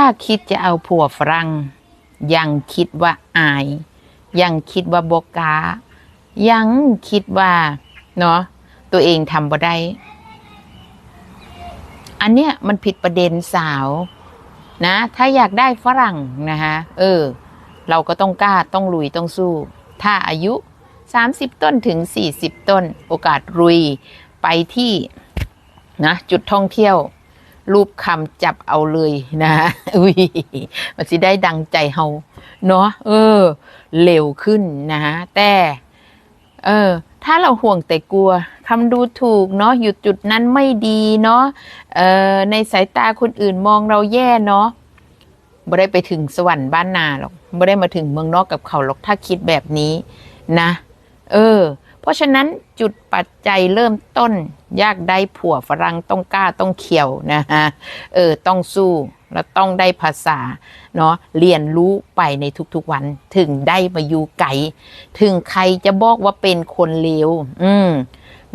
ถ้าคิดจะเอาผัวฝรั่งยังคิดว่าอาย ยังคิดว่าบกา ยังคิดว่าเนาะตัวเองทำบ่ได้ อันเนี้ยมันผิดประเด็นสาว นะ ถ้าอยากได้ฝรั่งนะคะเออ เราก็ต้องกล้าต้องลุยต้องสู้ ถ้าอายุ 30 ต้นถึง 40 ต้น โอกาสรุยไปที่นะจุดท่องเที่ยว รูปคำจับเอาเลยนะอุ้ยมันสิได้ดังใจเฮาเนาะเออ เร็วขึ้นนะฮะแต่เออ ถ้าเราห่วงแต่กลัวคำดูถูกเนาะอยู่จุดนั้นไม่ดีเนาะเออในสายตาคนอื่นมองเราแย่เนาะบ่ได้ไปถึงสวรรค์บ้านนาหรอกบ่ได้มาถึงเมืองนอกกับเขาหรอกถ้าคิดแบบนี้นะ เออ เพราะฉะนั้นจุดปัจจัยเริ่มต้น ยากได้ผัวฝรั่งต้องกล้าต้องเขียวนะฮะเออต้องสู้แล้วต้องได้ภาษาเนาะเรียนรู้ไปในทุกๆวัน ถึงได้มาอยู่ไกลถึงใครจะบอกว่าเป็นคนเลวอืม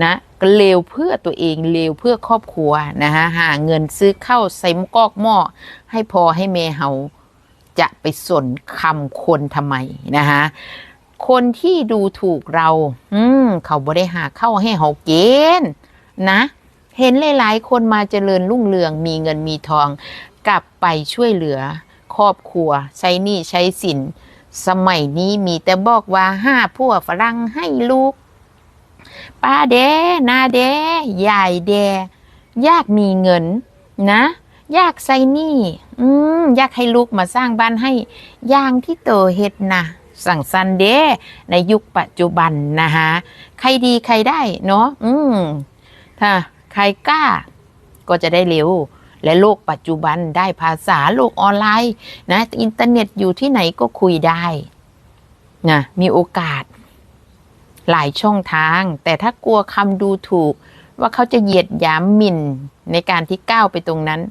นะก็เลวเพื่อตัวเองเลวเพื่อครอบครัวนะฮะหาเงินซื้อข้าวใส่กอกหม้อให้พอให้เมเฮาจะไปสนคำคนทำไมนะฮะ คนที่ดูถูกเรา อืม เขาบ่ได้หาเข้าให้เฮาเกณฑ์นะ เห็นหลายๆ คนมาเจริญรุ่งเรืองมีเงินมีทอง กลับไปช่วยเหลือ ครอบครัว ใช้หนี้ใช้สิน สมัยนี้มีแต่บอกว่าห้าพวกฝรั่งให้ลูกป้าเดนาเดยายเดยากมีเงินนะ ยากใส่หนี้อืมยากให้ลูกมาสร้างบ้านให้อย่างที่โตเฮ็ดนะ สั่งสันเดในยุคปัจจุบันนะฮะใครดีใครได้เนาะอืมถ้าใครกล้า ก็จะได้เร็ว และโลกปัจจุบันได้ภาษาโลกออนไลน์นะอินเทอร์เน็ตอยู่ที่ไหนก็คุยได้นะมีโอกาส หลายช่องทาง แต่ถ้ากลัวคำดูถูก ว่าเขาจะเหยียดหยามหมิ่นในการที่ก้าวไปตรงนั้น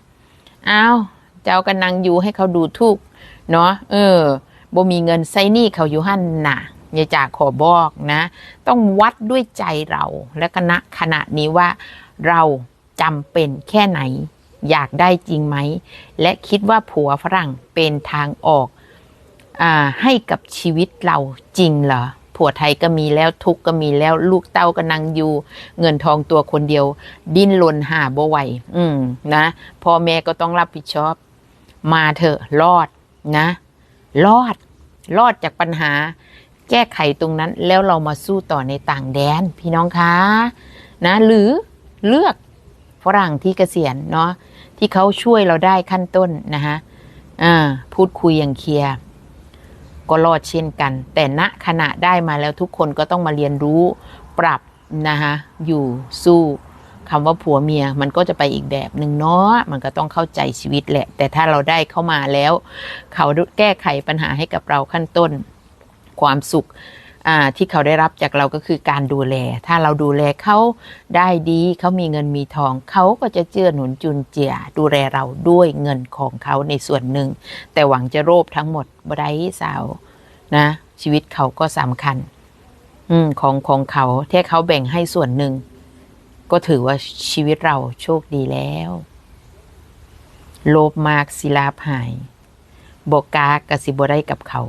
อ้าวเจ้ากันนังอยู่ให้เขาดูถูกเนาะเออ บ่มีเงินใส่หนี้เขาอยู่หั่นน่ะยายจ่าขอบอกนะ ต้องวัดด้วยใจเราและคณะขณะนี้ว่าเราจำเป็นแค่ไหน อยากได้จริงไหม และคิดว่าผัวฝรั่งเป็นทางออกอาให้กับชีวิตเราจริงเหรอผัวไทยก็มีแล้วทุกก็มีแล้วลูกเต้าก็นังอยู่ เงินทองตัวคนเดียว ดิ้นรนหาบ่ไหวอืมนะพ่อแม่ก็ต้องรับผิดชอบ มาเถอะรอดนะ รอด รอดจากปัญหา แก้ไขตรงนั้นแล้วเรามาสู้ต่อในต่างแดน พี่น้องคะนะหรือเลือกฝรั่งที่เกษียณเนาะที่เขาช่วยเราได้ขั้นต้นนะคะพูดคุยอย่างเคลียร์ก็รอดเช่นกัน แต่ณขณะได้มาแล้วทุกคนก็ต้องมาเรียนรู้ปรับนะคะอยู่สู้ คำว่าผัวเมียมันก็จะไปอีกแบบหนึ่งเนาะมันก็ต้องเข้าใจชีวิตแหละ แต่ถ้าเราได้เข้ามาแล้ว เขาแก้ไขปัญหาให้กับเราขั้นต้น ความสุขที่เขาได้รับจากเราก็คือการดูแล ถ้าเราดูแลเขาได้ดี เขามีเงินมีทอง เขาก็จะเจือหนุนจุนเจียดูแลเราด้วยเงินของเขาในส่วนหนึ่ง แต่หวังจะโลภทั้งหมดบ่ได้สาวนะ ชีวิตเขาก็สำคัญ อืของของเขาที่เขาแบ่งให้ส่วนหนึ่ง ก็ถือว่าชีวิตเราโชคดีแล้ว โลภมากศิลาภหายบกกากกสิบได้กับเขา